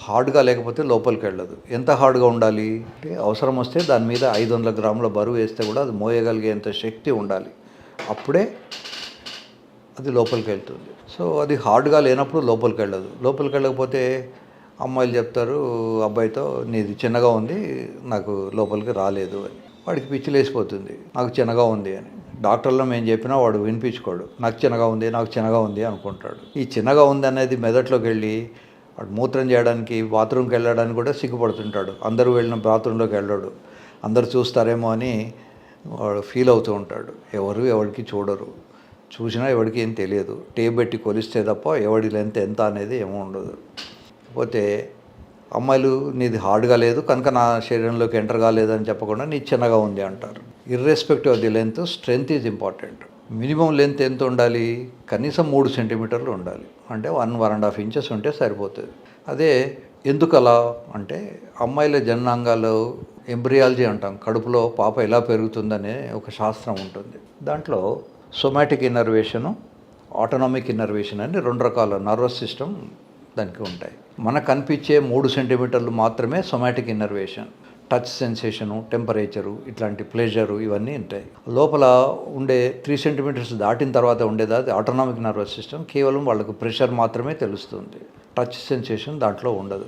హార్డ్గా లేకపోతే లోపలికి వెళ్ళదు. ఎంత హార్డ్గా ఉండాలి? అంటే అవసరం వస్తే దాని మీద ఐదు వందల గ్రాముల బరువు వేస్తే కూడా అది మోయగలిగేంత శక్తి ఉండాలి. అప్పుడే అది లోపలికి వెళ్తుంది. సో అది హార్డ్గా లేనప్పుడు లోపలికి వెళ్ళదు. లోపలికి వెళ్ళకపోతే అమ్మాయిలు చెప్తారు అబ్బాయితో నీది చిన్నగా ఉంది నాకు లోపలికి రాలేదు అని. వాడికి పిచ్చి లేసిపోతుంది నాకు చిన్నగా ఉంది అని. డాక్టర్లో మేము చెప్పినా వాడు వినిపించుకోడు. నాకు చిన్నగా ఉంది నాకు చిన్నగా ఉంది అనుకుంటాడు. ఈ చిన్నగా ఉంది అనేది మెదట్లోకి వెళ్ళి వాడు మూత్రం చేయడానికి బాత్రూమ్కి వెళ్ళడానికి కూడా సిగ్గుపడుతుంటాడు. అందరూ వెళ్ళిన బాత్రూంలోకి వెళ్ళాడు. అందరు చూస్తారేమో అని వాడు ఫీల్ అవుతూ ఉంటాడు. ఎవరు ఎవరికి చూడరు. చూసినా ఎవరికి ఏం తెలియదు. టేప్ పెట్టి కొలిస్తే తప్ప ఎవడి లెంత్ ఎంత అనేది ఏమో ఉండదు. కాకపోతే అమ్మాయిలు నీది హార్డ్గా లేదు కనుక నా శరీరంలోకి ఎంటర్ కాలేదని చెప్పకుండా నీ చిన్నగా ఉంది అంటారు. Irrespective of the length strength is important minimum length ఎంత ఉండాలి? కనీసం మూడు సెంటీమీటర్లు ఉండాలి. అంటే one one and half inches ఉంటే సరిపోతుంది. అదే ఎందుకు అలా అంటే అమ్మాయిల జనాంగాలు ఎంబ్రియాలజీ అంటాం. కడుపులో పాప ఎలా పెరుగుతుందనే ఒక శాస్త్రం ఉంటుంది. దాంట్లో సొమాటిక్ ఇన్నర్వేషను ఆటోనామిక్ ఇన్నర్వేషన్ అని రెండు రకాల నర్వస్ సిస్టమ్ దానికి ఉంటాయి. మనకు కనిపించే మూడు సెంటీమీటర్లు మాత్రమే somatic innervation. Touch sensation temperature ఇట్లాంటి ప్లెజరు ఇవన్నీ ఉంటాయి. లోపల ఉండే త్రీ సెంటీమీటర్స్ దాటిన తర్వాత ఉండేది అది ఆటోనామిక్ నర్వస్ సిస్టమ్. కేవలం వాళ్ళకు ప్రెషర్ మాత్రమే తెలుస్తుంది. టచ్ సెన్సేషన్ దాంట్లో ఉండదు.